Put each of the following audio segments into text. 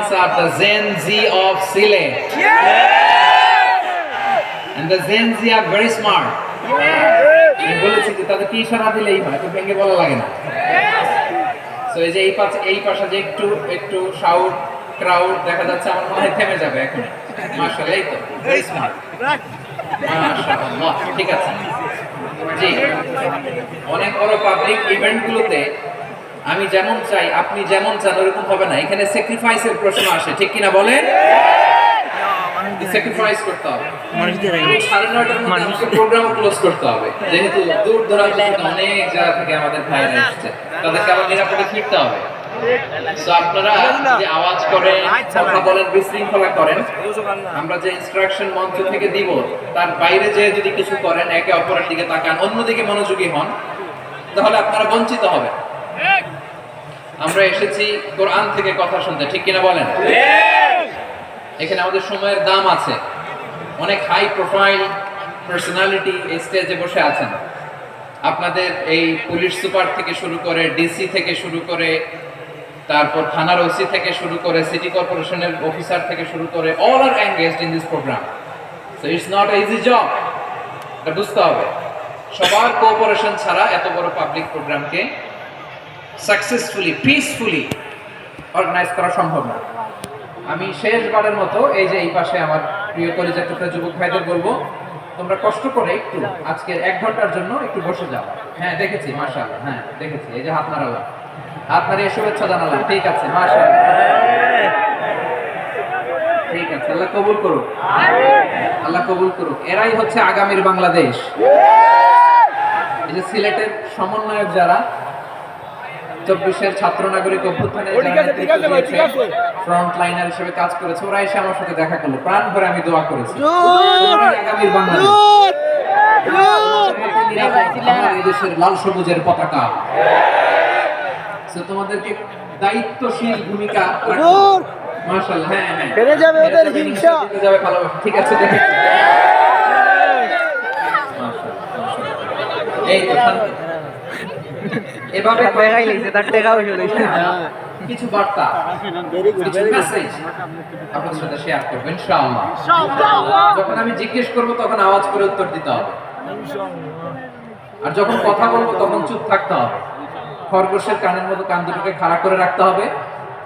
These are the Gen Z of Sile. And the Gen Z are very smart. আমি বলেছি যে তাদেরকে ইশারা দিলেই হয় ভেঙে বলা লাগে না। তো এই যে এই পাশে এই পাশে যে একটু একটু শাউট ক্রাউড দেখা যাচ্ছে আমার মনে হয় থেমে যাবে এখন এই তো ভেরি স্মার্ট মাশাআল্লাহ ঠিক আছে। জি অনেক বড় পাবলিক ইভেন্টগুলোতে আমি যেমন চাই আপনি যেমন চান ওরকম হবে না। এখানে স্যাক্রিফাইসের প্রশ্ন আসে ঠিক কিনা বলেন? স্যাক্রিফাইস করতে হবে। সাড়ে নয়টার মধ্যে প্রোগ্রাম ক্লোজ করতে হবে। যেহেতু দূর দূরান্ত থেকে অনেক জায়গা থেকে আমাদের ভাইরা এসেছে। তাদেরকে আবার নিরাপদে ফিরতে হবে। আপনারা আওয়াজ করেন কথা বলেন বিশৃঙ্খলা করেন আমরা যে ইনস্ট্রাকশন মঞ্চ থেকে দিব তার বাইরে যে যদি কিছু করেন একে অপরের দিকে তাকান অন্যদিকে মনোযোগী হন তাহলে আপনারা বঞ্চিত হবেন। আমরা এসেছি কোরআন থেকে কথা শুনতে, ঠিক কিনা বলেন? এখানে আমাদের সময়ের দাম আছে। অনেক হাই প্রোফাইল পার্সোনালিটি এই স্টেজে বসে আছেন। আপনাদের এই পুলিশ সুপার থেকে শুরু করে ডিসি থেকে শুরু করে, তারপর থানার ওসি থেকে শুরু করে সিটি কর্পোরেশনের অফিসার থেকে শুরু করে all are engaged in this programme so it's not easy job এটা বুঝতে হবে। সবার কোঅপারেশন ছাড়া এত বড় পাবলিক প্রোগ্রামকে সাকসেসফুলি পিসফুলি অর্গানাইজ করা সম্ভব না। আমি শেষবারের মতো এই যে এই পাশে আমার প্রিয় কলেজের যুবক ভাইদের বলব, তোমরা কষ্ট করে একটু আজকের এক ঘণ্টার জন্য একটু বসে যাও। হ্যাঁ দেখেছি, মাশাআল্লাহ হ্যাঁ দেখেছি, এই যে হাত নাড়ালাম হাত নাড়িয়ে শুভেচ্ছা জানালাম, ঠিক আছে, মাশাআল্লাহ। ঠিক আছে, আল্লাহ কবুল করুক। আল্লাহ কবুল করুক। এরাই হচ্ছে আগামীর বাংলাদেশ। এই যে সিলেটের সমন্বয়ক যারা চব্বিশের ছাত্র নাগরিক অভ্যুত্থানে ফ্রন্ট লাইনার হিসেবে কাজ করেছে। ওরা এসে আমার সাথে দেখা করল। প্রাণ ভরে আমি দোয়া করেছি। আগামীর বাংলাদেশ। দেশের লাল সবুজের পতাকা। তোমাদেরকে দায়িত্বশীল ভূমিকা মাশাআল্লাহ হ্যাঁ হ্যাঁ। বেড়ে যাবে ওদের হিংসা। যাবে ভালোবাসা। ঠিক আছে দেখে। এই তো শান্তি। এভাবে লাগছে তার টাকা হইল কিছু বার্তা। কিছু মেসেজ আপনাদের সাথে শেয়ার করব ইনশাআল্লাহ। যখন আমি জিজ্ঞেস করব তখন আওয়াজ করে উত্তর দিতে হবে। আর যখন কথা বলব তখন চুপ থাকতে হবে। খরগোশের কানের মতো কান দুটোকে খাড়া করে রাখতে হবে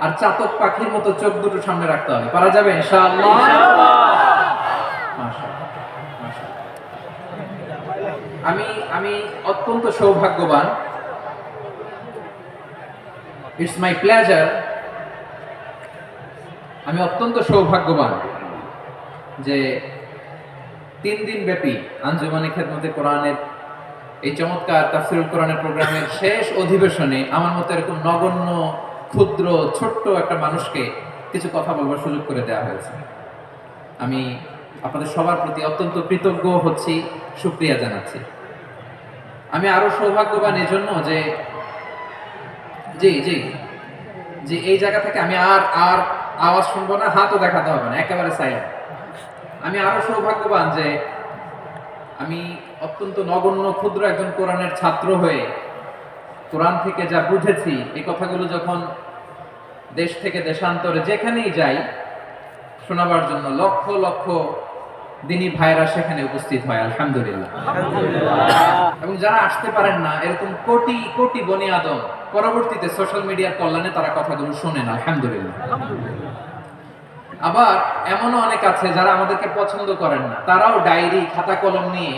আর চাতক পাখির মতো চোখ দুটো সামনে রাখতে হবে। পারা যাবে ইনশাআল্লাহ। মাশাআল্লাহ, মাশাআল্লাহ। আমি আমি অত্যন্ত সৌভাগ্যবান ইটস মাই প্লেজার আমি অত্যন্ত সৌভাগ্যবান যে তিন দিন ব্যাপী আঞ্জুমানি খেদমতে কোরআনের এই চমৎকার তাফসিরুল কোরআনের প্রোগ্রামের শেষ অধিবেশনে আমার মতো এরকম নগণ্য, ক্ষুদ্র, ছোট্ট একটা মানুষকে কিছু কথা বলবার সুযোগ করে দেওয়া হয়েছে। আমি আপনাদের সবার প্রতি অত্যন্ত কৃতজ্ঞ হচ্ছি, সুক্রিয়া জানাচ্ছি। আমি আরও সৌভাগ্যবান এজন্য যে জি জি। জি এই জায়গা থেকে আমি আর আর আওয়াজ শুনব না হাতও দেখাতে হবে না একেবারে সাইলেন্ট আমি আরও সৌভাগ্যবান যে আমি অত্যন্ত নগণ্য ক্ষুদ্র একজন কোরআনের ছাত্র হয়ে কোরআন থেকে যা বুঝেছি এই কথাগুলো যখন দেশ থেকে দেশান্তরে যেখানেই যাই শোনাবার জন্য লক্ষ লক্ষ দিনী ভাইরা সেখানে উপস্থিত হয় আলহামদুলিল্লাহ। এবং যারা আসতে পারেন না এরকম কোটি কোটি বনি আদম পরবর্তীতে সোশ্যাল মিডিয়ার কল্যাণে তারা কথাগুলো শোনে না, আলহামদুলিল্লাহ। আবার এমনও অনেক আছে যারা আমাদেরকে পছন্দ করেন না। তারাও ডায়েরি খাতা কলম নিয়ে